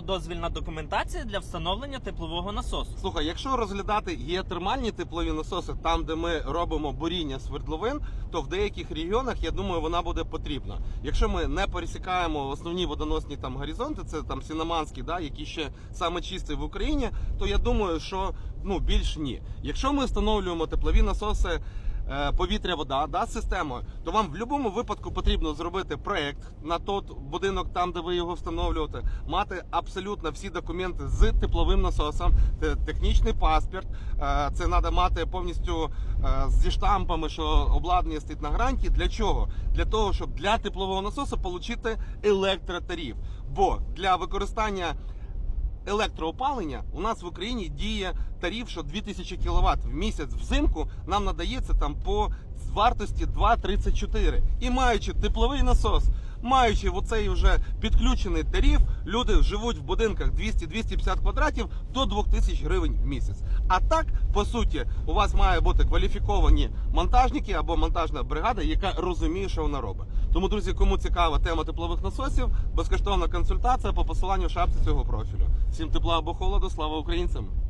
дозвільна документація для встановлення теплового насосу. Слухай, якщо розглядати геотермальні теплові насоси, там де ми робимо буріння свердловин, то в деяких регіонах я думаю, вона буде потрібна. Якщо ми не пересікаємо основні водоносні там горизонти, це там Сінаманський, да, які ще саме чисті в Україні, то я думаю, що ну більш ні. Якщо ми встановлюємо теплові насоси. Е, Повітря-вода да, з системою, то вам в будь-якому випадку потрібно зробити проект на той будинок, там де ви його встановлюєте, мати абсолютно всі документи з тепловим насосом, те- технічний паспорт. е, Це треба мати повністю е, зі штампами, що обладнання стоїть на гранті. Для чого? Для того, щоб для теплового насосу отримати електротариф. Бо для використання електроопалення у нас в Україні діє тариф, що 2000 кВт в місяць взимку нам надається там по вартості 2,34. І маючи тепловий насос, маючи оцей вже підключений тариф, люди живуть в будинках 200-250 квадратів до 2000 гривень в місяць. А так, по суті, у вас має бути кваліфіковані монтажники або монтажна бригада, яка розуміє, що вона робить. Тому, друзі, кому цікава тема теплових насосів, безкоштовна консультація по посиланню в шапці цього профілю. Всім тепла або холоду, слава українцям!